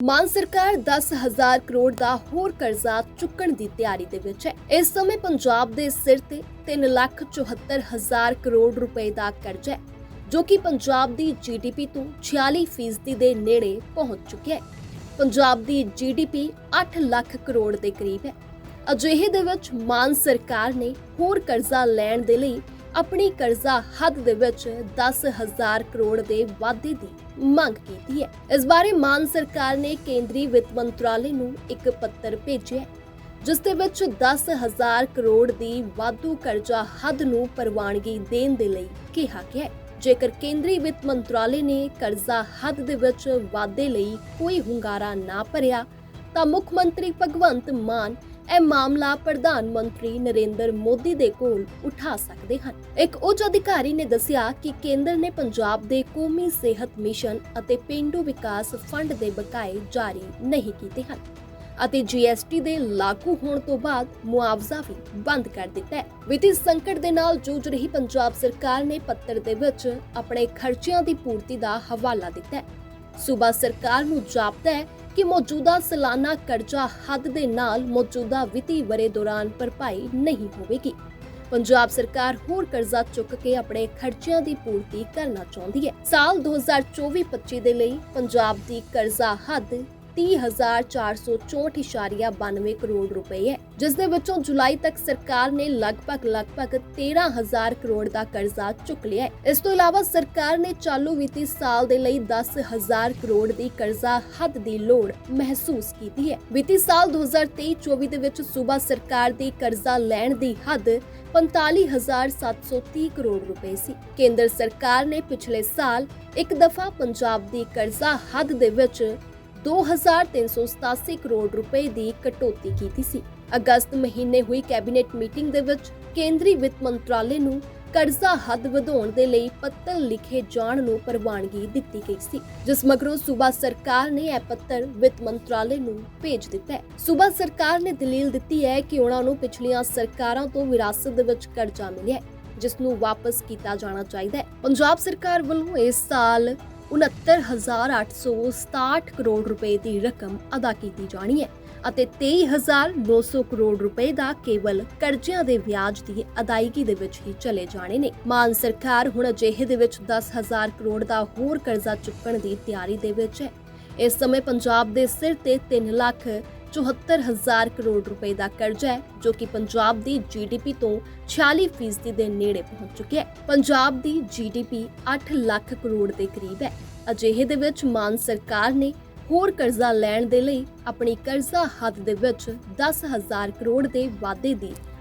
ਮਾਨ ਸਰਕਾਰ 10000 ਕਰੋੜ ਦਾ ਹੋਰ ਕਰਜ਼ਾ ਚੁੱਕਣ ਦੀ ਤਿਆਰੀ ਦੇ ਵਿੱਚ ਹੈ। ਇਸ ਸਮੇਂ ਪੰਜਾਬ ਦੇ ਸਿਰ ਤੇ 374000 ਕਰੋੜ ਰੁਪਏ ਦਾ ਕਰਜ਼ਾ ਹੈ, ਜੋ ਕਿ ਪੰਜਾਬ ਦੀ ਜੀਡੀਪੀ ਤੋਂ 46% ਦੇ ਨੇੜੇ ਪਹੁੰਚ ਚੁੱਕਿਆ ਹੈ। ਪੰਜਾਬ ਦੀ ਜੀਡੀਪੀ 8 ਲੱਖ ਕਰੋੜ ਦੇ ਕਰੀਬ ਹੈ। ਅਜਿਹੇ ਦੇ ਵਿੱਚ ਮਾਨ ਸਰਕਾਰ ਨੇ ਹੋਰ ਕਰਜ਼ਾ ਲੈਣ ਦੇ ਲਈ ਆਪਣੀ ਕਰਜ਼ਾ ਹੱਦ ਦੇ ਵਿੱਚ 10000 ਕਰੋੜ ਦੇ ਵਾਧੇ ਦੀ ਮੰਗ ਕੀਤੀ ਹੈ। ਇਸ ਬਾਰੇ ਮਾਨ ਸਰਕਾਰ ਨੇ ਕੇਂਦਰੀ ਵਿੱਤ ਮੰਤਰਾਲੇ ਨੂੰ ਇੱਕ ਪੱਤਰ ਭੇਜਿਆ ਜਿਸ ਦੇ ਵਿੱਚ 10000 ਕਰੋੜ ਦੀ ਵਾਧੂ ਕਰਜ਼ਾ ਹੱਦ ਨੂੰ ਪ੍ਰਵਾਨਗੀ ਦੇਣ ਦੇ ਲਈ ਕਿਹਾ ਗਿਆ ਹੈ। ਜੇਕਰ ਕੇਂਦਰੀ ਵਿੱਤ ਮੰਤਰਾਲੇ ਨੇ ਕਰਜ਼ਾ ਹੱਦ ਦੇ ਵਿੱਚ ਵਾਧੇ ਲਈ ਕੋਈ ਹੁੰਗਾਰਾ ਨਾ ਭਰਿਆ, ਤਾਂ ਮੁੱਖ ਮੰਤਰੀ ਭਗਵੰਤ ਮਾਨ ਇਹ ਮਾਮਲਾ ਪ੍ਰਧਾਨ ਮੰਤਰੀ ਨਰਿੰਦਰ ਮੋਦੀ ਦੇ ਕੋਲ ਉਠਾ ਸਕਦੇ ਹਨ। ਇੱਕ ਉੱਚ ਅਧਿਕਾਰੀ ਨੇ ਦੱਸਿਆ ਕਿ ਕੇਂਦਰ ਨੇ ਪੰਜਾਬ ਦੇ ਕੌਮੀ ਸਿਹਤ ਮਿਸ਼ਨ ਅਤੇ ਪਿੰਡੂ ਵਿਕਾਸ ਫੰਡ ਦੇ ਬਕਾਏ ਜਾਰੀ ਨਹੀਂ ਕੀਤੇ ਹਨ ਅਤੇ ਜੀਐਸਟੀ ਦੇ ਲਾਗੂ ਹੋਣ ਤੋਂ ਬਾਅਦ ਮੁਆਵਜ਼ਾ ਵੀ ਬੰਦ ਕਰ ਦਿੱਤਾ ਹੈ। ਵਿੱਤੀ ਸੰਕਟ ਦੇ ਨਾਲ ਜੂਝ ਰਹੀ ਪੰਜਾਬ ਸਰਕਾਰ ਨੇ ਪੱਤਰ ਦੇ ਵਿੱਚ ਆਪਣੇ ਖਰਚਿਆਂ ਦੀ ਪੂਰਤੀ ਦਾ ਹਵਾਲਾ ਦਿੱਤਾ ਹੈ। ਸੂਬਾ ਸਰਕਾਰ ਨੂੰ ਜਾਪਦਾ ਹੈ ਕਿ ਮੌਜੂਦਾ ਸਾਲਾਨਾ ਕਰਜ਼ਾ ਹੱਦ ਦੇ ਨਾਲ ਮੌਜੂਦਾ ਵਿੱਤੀ ਵਰੇ ਦੌਰਾਨ ਭਰਪਾਈ ਨਹੀਂ ਹੋਵੇਗੀ। ਪੰਜਾਬ ਸਰਕਾਰ ਹੋਰ ਕਰਜ਼ਾ ਚੁੱਕ ਕੇ ਆਪਣੇ ਖਰਚਿਆਂ ਦੀ ਪੂਰਤੀ ਕਰਨਾ ਚਾਹੁੰਦੀ ਹੈ। ਸਾਲ 2024-25 ਦੇ ਲਈ ਪੰਜਾਬ ਦੀ ਕਰਜ਼ਾ ਹੱਦ 30464.92 ਕਰੋੜ ਰੁਪਏ ਹੈ, ਜਿਸ ਦੇ ਵਿੱਚੋਂ ਜੁਲਾਈ ਤੱਕ ਸਰਕਾਰ ਨੇ ਲਗਭਗ ਲਗਭਗ 13000 ਕਰੋੜ ਦਾ ਕਰਜ਼ਾ ਚੁੱਕ ਲਿਆ ਹੈ। ਇਸ ਤੋਂ ਇਲਾਵਾ ਸਰਕਾਰ ਨੇ ਚਾਲੂ ਵਿੱਤੀ ਸਾਲ ਦੇ ਲਈ 10000 ਕਰੋੜ ਦੀ ਕਰਜ਼ਾ ਹੱਦ ਦੀ ਲੋੜ ਮਹਿਸੂਸ ਕੀਤੀ ਹੈ। ਵਿੱਤੀ ਸਾਲ 2023-24 ਦੇ ਵਿੱਚ ਸੂਬਾ ਸਰਕਾਰ ਦੀ ਕਰਜ਼ਾ ਲੈਣ ਦੀ ਹੱਦ 45730 ਕਰੋੜ ਰੁਪਏ ਸੀ। ਕੇਂਦਰ ਸਰਕਾਰ ਨੇ ਪਿਛਲੇ ਸਾਲ ਇੱਕ ਦਫਾ ਪੰਜਾਬ ਦੀ ਕਰਜ਼ਾ ਹੱਦ ਦੇ ਵਿੱਚ 2387 ਕਰੋੜ ਰੁਪਏ ਦੀ ਕਟੌਤੀ ਕੀਤੀ ਸੀ। ਅਗਸਤ ਮਹੀਨੇ ਹੋਈ ਕੈਬਨਿਟ ਮੀਟਿੰਗ ਦੇ ਵਿੱਚ ਕੇਂਦਰੀ ਵਿੱਤ ਮੰਤਰਾਲੇ ਨੂੰ ਕਰਜ਼ਾ ਹੱਦ ਵਧਾਉਣ ਦੇ ਲਈ ਪੱਤਰ ਲਿਖੇ ਜਾਣ ਨੂੰ ਪ੍ਰਵਾਨਗੀ ਦਿੱਤੀ ਗਈ ਸੀ, ਜਿਸ ਮਗਰੋਂ ਸੂਬਾ ਸਰਕਾਰ ਨੇ ਇਹ ਪੱਤਰ ਵਿੱਤ ਮੰਤਰਾਲੇ ਨੂੰ ਭੇਜ ਦਿੱਤਾ ਹੈ। ਸੂਬਾ ਸਰਕਾਰ ਨੇ ਦਲੀਲ ਦਿੱਤੀ ਹੈ ਕਿ ਉਹਨਾਂ ਨੂੰ ਪਿਛਲੀਆਂ ਸਰਕਾਰਾਂ ਤੋਂ ਵਿਰਾਸਤ ਦੇ ਵਿੱਚ ਕਰਜ਼ਾ ਮਿਲਿਆ ਜਿਸ ਨੂੰ ਵਾਪਸ ਕੀਤਾ ਜਾਣਾ ਚਾਹੀਦਾ ਹੈ। ਪੰਜਾਬ ਸਰਕਾਰ ਵੱਲੋਂ ਇਸ ਸਾਲ 69867 ਕਰੋੜ ਰੁਪਏ ਦੀ ਰਕਮ ਅਦਾ ਕੀਤੀ ਜਾਣੀ ਹੈ ਅਤੇ 23900 ਕਰੋੜ ਰੁਪਏ ਦਾ ਕੇਵਲ ਕਰਜ਼ਿਆਂ ਦੇ ਵਿਆਜ ਦੀ ਅਦਾਇਗੀ ਦੇ ਵਿੱਚ ਹੀ ਚਲੇ ਜਾਣੇ ਨੇ। ਮਾਨ ਸਰਕਾਰ ਹੁਣ ਅਜਿਹੇ ਦੇ ਵਿੱਚ 10000 ਕਰੋੜ ਦਾ ਹੋਰ ਕਰਜ਼ਾ ਚੁੱਕਣ ਦੀ ਤਿਆਰੀ ਦੇ ਵਿੱਚ ਹੈ। ਇਸ ਸਮੇਂ ਪੰਜਾਬ ਦੇ ਸਿਰ ਤੇ 3 ਲੱਖ 74000 ਕਰੋੜ ਰੁਪਏ ਦਾ ਕਰਜ਼ਾ ਹੈ, ਜੋ ਕਿ ਪੰਜਾਬ ਦੀ ਜੀਡੀਪੀ ਤੋਂ 46% ਦੇ ਨੇੜੇ ਪਹੁੰਚ ਚੁੱਕਿਆ ਹੈ। ਪੰਜਾਬ ਦੀ ਜੀਡੀਪੀ 8 ਲੱਖ ਕਰੋੜ ਦੇ ਕਰੀਬ ਹੈ। ਅਜਿਹੇ ਦੇ ਵਿੱਚ ਮਾਨ ਸਰਕਾਰ ਨੇ ਹੋਰ ਕਰਜ਼ਾ ਲੈਣ ਦੇ ਲਈ ਆਪਣੀ ਕਰਜ਼ਾ ਹੱਦ ਦੇ ਵਿੱਚ 10000 ਕਰੋੜ ਦੇ ਵਾਧੇ ਦੀ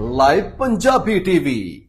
ਲਾਈਵ ਪੰਜਾਬੀ ਟੀਵੀ